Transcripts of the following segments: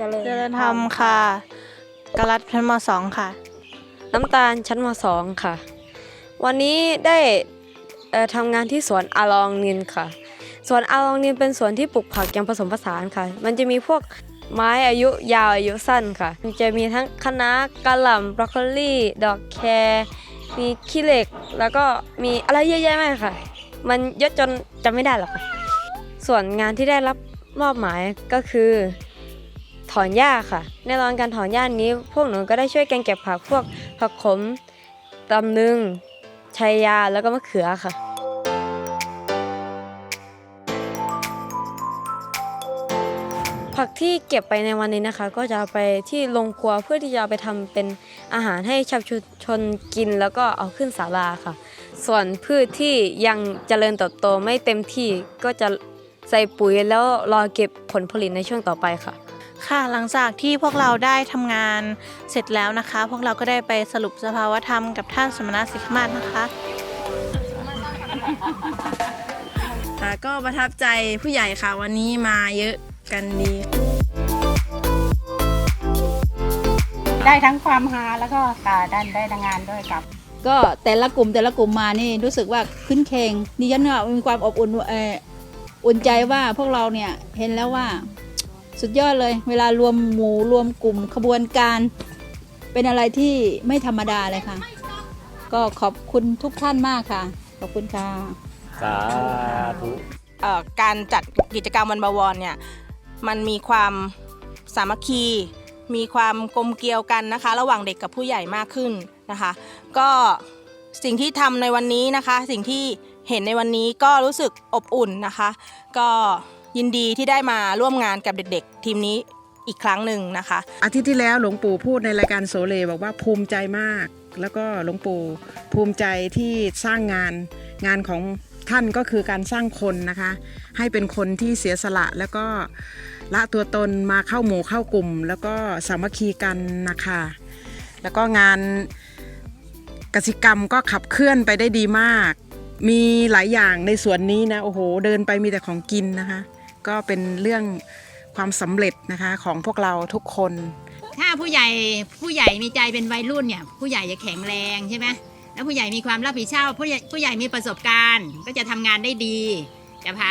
เจริญเจริญธรรมค่ะกรัตชั้นมสองค่ะ น้ำตาลชั้นมสองค่ะ วันนี้ได้เอ่อทำงานที่สวนอาลองนินค่ะ สวนอาลองนินเป็นสวนที่ปลูกผักอย่างผสมผสานค่ะ มันจะมีพวกไม้อายุยาวอายุสั้นค่ะมันจะมีทั้งคะน้ากะหล่ำบรอกโคลีดอกแครมีขี้เหล็ก แล้วก็มีอะไรเยอะแยะมากค่ะ มันเยอะจนจำไม่ได้หรอกค่ะ ส่วนงานที่ได้รับมอบหมายก็คือ ถอนหญ้าค่ะ ในตอนการถอนหญ้านี้ พวกหนูก็ได้ช่วยกันเก็บผักพวกผักขมตำลึงชัยยาแล้วก็มะเขือค่ะ ผักที่เก็บไปในวันนี้นะคะ ก็จะเอาไปที่โรงครัวเพื่อที่จะเอาไปทำเป็นอาหารให้ชาวชุมชนกินแล้วก็เอาขึ้นศาลาค่ะ ส่วนพืชที่ยังเจริญเติบโตไม่เต็มที่ก็จะใส่ปุ๋ยแล้วรอเก็บผลผลิตในช่วงต่อไปค่ะ ค่ะหลังจากที่พวกเราได้ทำงานเสร็จแล้วนะคะ พวกเราก็ได้ไปสรุปสภาวธรรมกับท่านสมณสิกมาศนะคะค่ะก็ประทับใจผู้ใหญ่ค่ะวันนี้มาเยอะกันดี ได้ทั้งความฮาแล้วก็การได้ได้ทำงานด้วยกับ ก็แต่ละกลุ่มแต่ละกลุ่มมานี่รู้สึกว่าขึ้นเคงดิฉันก็มีความอบอุ่นเอออุ่นใจว่าพวกเราเนี่ยเห็นแล้วว่า สุดยอดเลย เวลารวมหมู่รวมกลุ่มขบวนการ เป็นอะไรที่ไม่ธรรมดาเลยค่ะ ก็ขอบคุณทุกท่านมากค่ะ ขอบคุณค่ะสาธุเอ่อการจัดกิจกรรมวันบวรเนี่ยมันมีความสามัคคี มีความกลมเกลียวกันนะคะ ระหว่างเด็กกับผู้ใหญ่มากขึ้นนะคะ ก็สิ่งที่ทำในวันนี้นะคะ สิ่งที่เห็นในวันนี้ก็รู้สึกอบอุ่นนะคะ ก็ ยินดีที่ได้มาร่วมงานกับเด็กๆ ทีมนี้อีกครั้งหนึ่งนะคะ อาทิตย์ที่แล้วหลวงปู่พูดในรายการโสเลบอกว่าภูมิใจมาก แล้วก็หลวงปู่ภูมิใจที่สร้างงานงานของท่านก็คือการสร้างคนนะคะ ให้เป็นคนที่เสียสละแล้วก็ละตัวตนมาเข้าหมู่เข้ากลุ่ม แล้วก็สามัคคีกันนะคะแล้วก็งานกสิกรรมก็ขับเคลื่อนไปได้ดีมาก มีหลายอย่างในสวนนี้นะโอ้โห เดินไปมีแต่ของกินนะคะ ก็เป็นเรื่องความสำเร็จนะคะของพวกเราทุกคน ถ้าผู้ใหญ่ผู้ใหญ่มีใจเป็นวัยรุ่นเนี่ยผู้ใหญ่จะแข็งแรงใช่ไหมแล้วผู้ใหญ่มีความรับผิดชอบผู้ใหญ่ผู้ใหญ่มีประสบการณ์ ก็จะทำงานได้ดี จะพา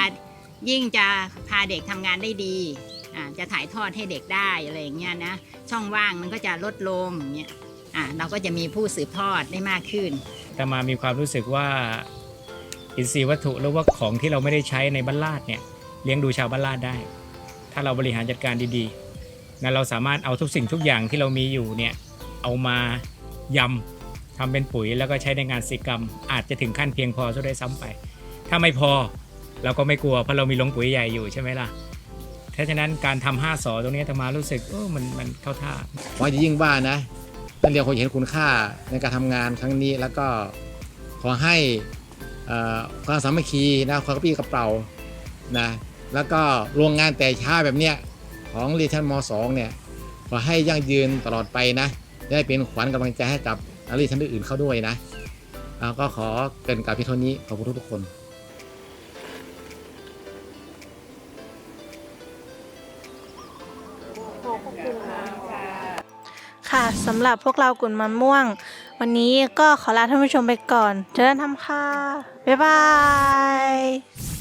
ยิ่งจะพาเด็กทำงานได้ดีอ่าจะถ่ายทอดให้เด็กได้อะไรอย่างเงี้ยนะช่องว่างมันก็จะลดลงอย่างเงี้ยอ่าเราก็จะมีผู้สืบทอดได้มากขึ้น แต่มามีความรู้สึกว่าอินทรีย์วัตถุหรือว่าของที่เราไม่ได้ใช้ในบ้านลาดเนี่ย เลี้ยงดูชาวบ้านลาดได้ ถ้าเราบริหารจัดการดีๆนั้นเราสามารถเอาทุกสิ่งทุกอย่างที่เรามีอยู่เนี่ยเอามายำทำเป็นปุ๋ยแล้วก็ใช้ในงานศิกรรม อาจจะถึงขั้นเพียงพอซะด้วยซ้ำไป ถ้าไม่พอเราก็ไม่กลัวเพราะเรามีโรงปุ๋ยใหญ่อยู่ใช่ไหมล่ะเพราะฉะนั้นการทำห้าสอตรงนี้ธรรมารู้สึกเออมันมันเข้าท่าขอให้ยิ่งว่านะท่านเดียวคงเห็นคุณค่าในการทำงานครั้งนี้แล้วก็ขอให้ความสามัคคีนะความกระปี้กระเป๋า นะแล้วก็โรงงานแต่ช้าแบบเนี้ยของรีชันม .2 เนี่ยขอให้ยั่งยืนตลอดไปนะได้เป็นขวัญกำลังใจให้กับรีชันอื่นๆเข้าด้วยนะก็ขอเกินกับพี่เท่านี้ขอบคุณทุกคนค่ะสำหรับพวกเรากลุ่มมันม่วง วันนี้ก็ขอลาท่านผู้ชมไปก่อน เจอกันทำค่ะ บ๊ายบาย